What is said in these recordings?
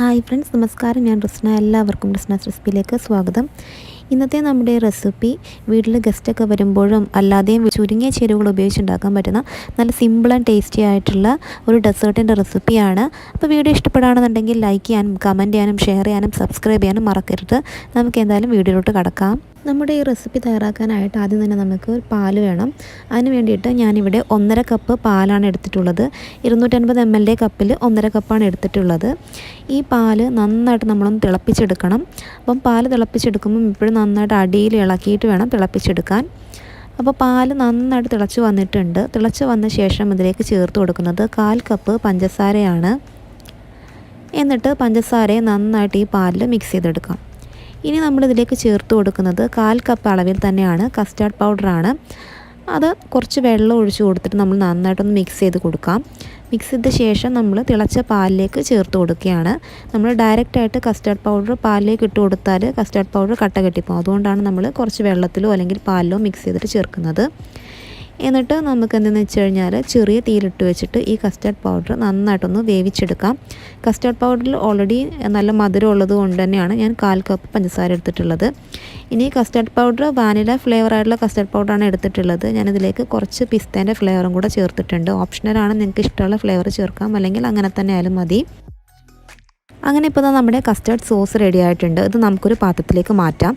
Hi friends നമസ്കാരം. ഞാൻ റിസ്ന. എല്ലാവർക്കും റിസ്നാസ് റെസിപ്പിയിലേക്ക് സ്വാഗതം. ഇന്നത്തെ നമ്മുടെ റെസിപ്പി വീട്ടിൽ ഗസ്റ്റൊക്കെ വരുമ്പോഴും അല്ലാതെയും ചുരുങ്ങിയ ചേരുവകൾ ഉപയോഗിച്ചുണ്ടാക്കാൻ പറ്റുന്ന നല്ല സിമ്പിൾ ആൻഡ് ടേസ്റ്റി ആയിട്ടുള്ള ഒരു ഡെസേർട്ടിന്റെ റെസിപ്പിയാണ്. അപ്പോൾ വീഡിയോ ഇഷ്ടപ്പെടുകയാണെന്നുണ്ടെങ്കിൽ ലൈക്ക് ചെയ്യാനും കമന്റ് ചെയ്യാനും ഷെയർ ചെയ്യാനും സബ്സ്ക്രൈബ് ചെയ്യാനും മറക്കരുത്. നമുക്ക് എന്തായാലും വീഡിയോയിലോട്ട് കടക്കാം. നമ്മുടെ ഈ റെസിപ്പി തയ്യാറാക്കാനായിട്ട് ആദ്യം തന്നെ നമുക്ക് പാൽ വേണം. അതിന് വേണ്ടിയിട്ട് ഞാനിവിടെ ഒന്നര കപ്പ് പാലാണ് എടുത്തിട്ടുള്ളത്. ഇരുന്നൂറ്റൻപത് എം എൽ എ കപ്പിൽ ഒന്നര കപ്പാണ് എടുത്തിട്ടുള്ളത്. ഈ പാൽ നന്നായിട്ട് നമ്മളൊന്ന് തിളപ്പിച്ചെടുക്കണം. അപ്പം പാൽ തിളപ്പിച്ചെടുക്കുമ്പം ഇപ്പോഴും നന്നായിട്ട് അടിയിൽ ഇളക്കിയിട്ട് വേണം തിളപ്പിച്ചെടുക്കാൻ. അപ്പോൾ പാൽ നന്നായിട്ട് തിളച്ച് വന്നിട്ടുണ്ട്. തിളച്ച് വന്ന ശേഷം ഇതിലേക്ക് ചേർത്ത് കൊടുക്കുന്നത് കാൽ കപ്പ് പഞ്ചസാരയാണ്. എന്നിട്ട് പഞ്ചസാരയെ നന്നായിട്ട് ഈ പാലിൽ മിക്സ് ചെയ്തെടുക്കാം. ഇനി നമ്മളിതിലേക്ക് ചേർത്ത് കൊടുക്കുന്നത് കാൽ കപ്പ് അളവിൽ തന്നെയാണ് കസ്റ്റാർഡ് പൗഡറാണ് അത് കുറച്ച് വെള്ളം ഒഴിച്ച് കൊടുത്തിട്ട് നമ്മൾ നന്നായിട്ടൊന്ന് മിക്സ് ചെയ്ത് കൊടുക്കാം. മിക്സ് ചെയ്ത ശേഷം നമ്മൾ തിളച്ച പാലിലേക്ക് ചേർത്ത് കൊടുക്കുകയാണ്. നമ്മൾ ഡയറക്റ്റായിട്ട് കസ്റ്റാർഡ് പൗഡർ പാലിലേക്ക് ഇട്ട് കൊടുത്താൽ കസ്റ്റാർഡ് പൗഡർ കട്ട കെട്ടിപ്പോകും. അതുകൊണ്ടാണ് നമ്മൾ കുറച്ച് വെള്ളത്തിലോ അല്ലെങ്കിൽ പാലിലോ മിക്സ് ചെയ്തിട്ട് ചേർക്കുന്നത്. എന്നിട്ട് നമുക്ക് എന്തെന്ന് വെച്ച് കഴിഞ്ഞാൽ ചെറിയ തീയിലിട്ട് വെച്ചിട്ട് ഈ കസ്റ്റാർഡ് പൗഡർ നന്നായിട്ടൊന്ന് വേവിച്ചെടുക്കാം. കസ്റ്റാർഡ് പൗഡറിൽ ഓൾറെഡി നല്ല മധുരം ഉള്ളത് കൊണ്ട് തന്നെയാണ് ഞാൻ കാൽ കപ്പ് പഞ്ചസാര എടുത്തിട്ടുള്ളത്. ഇനി കസ്റ്റാർഡ് പൗഡർ വാനില ഫ്ലേവർ ആയിട്ടുള്ള കസ്റ്റാർഡ് പൗഡറാണ് എടുത്തിട്ടുള്ളത്. ഞാനിതിലേക്ക് കുറച്ച് പിസ്തേന്റെ ഫ്ലേവറും കൂടെ ചേർത്തിട്ടുണ്ട്. ഓപ്ഷണലാണ് നിങ്ങൾക്ക് ഇഷ്ടമുള്ള ഫ്ലേവർ ചേർക്കാം. അല്ലെങ്കിൽ അങ്ങനെ തന്നെ ആയാലും മതി. അങ്ങനെ ഇപ്പോൾ നമ്മുടെ കസ്റ്റാർഡ് സോസ് റെഡി ആയിട്ടുണ്ട്. ഇത് നമുക്കൊരു പാത്രത്തിലേക്ക് മാറ്റാം.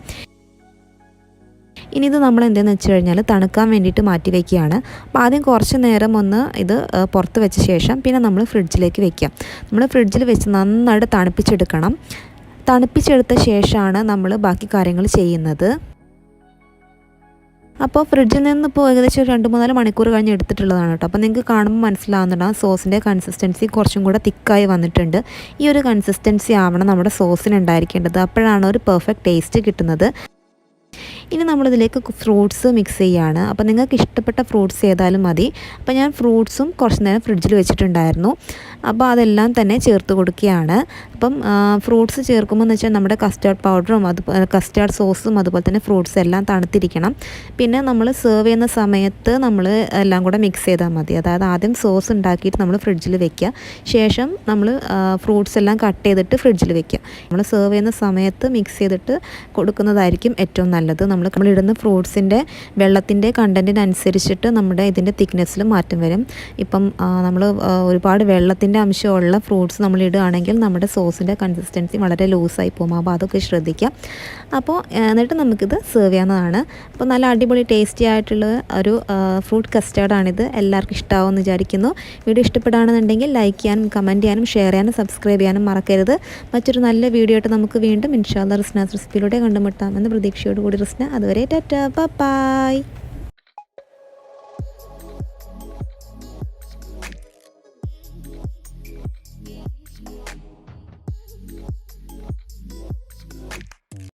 ഇനി ഇത് നമ്മൾ എന്തെന്ന് വെച്ച് കഴിഞ്ഞാൽ തണുക്കാൻ വേണ്ടിയിട്ട് മാറ്റി വയ്ക്കുകയാണ്. അപ്പോൾ ആദ്യം കുറച്ച് നേരം ഒന്ന് ഇത് പുറത്ത് വെച്ച ശേഷം പിന്നെ നമ്മൾ ഫ്രിഡ്ജിലേക്ക് വെക്കാം നമ്മൾ ഫ്രിഡ്ജിൽ വെച്ച് നന്നായിട്ട് തണുപ്പിച്ചെടുക്കണം. തണുപ്പിച്ചെടുത്ത ശേഷമാണ് നമ്മൾ ബാക്കി കാര്യങ്ങൾ ചെയ്യുന്നത്. അപ്പോൾ ഫ്രിഡ്ജിൽ നിന്ന് ഇപ്പോൾ ഏകദേശം ഒരു രണ്ട് മൂന്നാൽ മണിക്കൂർ കഴിഞ്ഞ് എടുത്തിട്ടുള്ളതാണ് കേട്ടോ. അപ്പോൾ നിങ്ങൾക്ക് കാണുമ്പോൾ മനസ്സിലാവുന്നുണ്ടാകും സോസിന്റെ കൺസിസ്റ്റൻസി കുറച്ചും കൂടെ തിക്കായി വന്നിട്ടുണ്ട്. ഈ ഒരു കൺസിസ്റ്റൻസി ആവണം നമ്മുടെ സോസിന് ഉണ്ടായിരിക്കേണ്ടത്. അപ്പോഴാണ് ഒരു പെർഫെക്റ്റ് ടേസ്റ്റ് കിട്ടുന്നത്. ഇനി നമ്മളിതിലേക്ക് ഫ്രൂട്ട്സ് മിക്സ് ചെയ്യുകയാണ് അപ്പോൾ നിങ്ങൾക്ക് ഇഷ്ടപ്പെട്ട ഫ്രൂട്ട്സ് ഏതായാലും മതി. അപ്പോൾ ഞാൻ ഫ്രൂട്ട്സും കുറച്ച് നേരം ഫ്രിഡ്ജിൽ വെച്ചിട്ടുണ്ടായിരുന്നു. അപ്പോൾ അതെല്ലാം തന്നെ ചേർത്ത് കൊടുക്കുകയാണ്. അപ്പം ഫ്രൂട്ട്സ് ചേർക്കുമ്പോൾ എന്ന് വെച്ചാൽ നമ്മുടെ കസ്റ്റാർഡ് പൗഡറും അത് കസ്റ്റാർഡ് സോസും അതുപോലെ തന്നെ ഫ്രൂട്ട്സ് എല്ലാം തണുത്തിരിക്കണം. പിന്നെ നമ്മൾ സെർവ് ചെയ്യുന്ന സമയത്ത് നമ്മൾ എല്ലാം കൂടെ മിക്സ് ചെയ്താൽ മതി. അതായത് ആദ്യം സോസ് ഉണ്ടാക്കിയിട്ട് നമ്മൾ ഫ്രിഡ്ജിൽ വെക്കുക. ശേഷം നമ്മൾ ഫ്രൂട്ട്സ് എല്ലാം കട്ട് ചെയ്തിട്ട് ഫ്രിഡ്ജിൽ വെക്കുക. നമ്മൾ സെർവ് ചെയ്യുന്ന സമയത്ത് മിക്സ് ചെയ്തിട്ട് കൊടുക്കുന്നതായിരിക്കും ഏറ്റവും നല്ലത്. നമ്മൾ നമ്മളിടുന്ന ഫ്രൂട്ട്സിന്റെ വെള്ളത്തിന്റെ കണ്ടന്റിനനുസരിച്ചിട്ട് നമ്മുടെ ഇതിന്റെ തിക്നെസ്സിൽ മാറ്റം വരും. ഇപ്പം നമ്മൾ ഒരുപാട് വെള്ളത്തിന്റെ അംശമുള്ള ഫ്രൂട്ട്സ് നമ്മൾ ഇടുകയാണെങ്കിൽ നമ്മുടെ സോസിന്റെ കൺസിസ്റ്റൻസി വളരെ ലൂസായി പോകും. അപ്പോൾ അതൊക്കെ ശ്രദ്ധിക്കാം അപ്പോൾ എന്നിട്ട് നമുക്കിത് സെർവ് ചെയ്യാവുന്നതാണ്. അപ്പോൾ നല്ല അടിപൊളി ടേസ്റ്റി ആയിട്ടുള്ള ഒരു ഫ്രൂട്ട് കസ്റ്റാർഡാണിത് എല്ലാവർക്കും ഇഷ്ടമാവുമെന്ന് വിചാരിക്കുന്നു. വീഡിയോ ഇഷ്ടപ്പെടുകയാണെന്നുണ്ടെങ്കിൽ ലൈക്ക് ചെയ്യാനും കമന്റ് ചെയ്യാനും ഷെയർ ചെയ്യാനും സബ്സ്ക്രൈബ് ചെയ്യാനും മറക്കരുത്. മറ്റൊരു നല്ല വീഡിയോ ആയിട്ട് നമുക്ക് വീണ്ടും ഇൻഷാല്ല റിസ്നാസ് റെസിപ്പിയിലൂടെ കണ്ടുമുട്ടാം. എന്ന പ്രതീക്ഷയോടുകൂടി റിസ്ന അതുവരെ ടാറ്റ ബൈ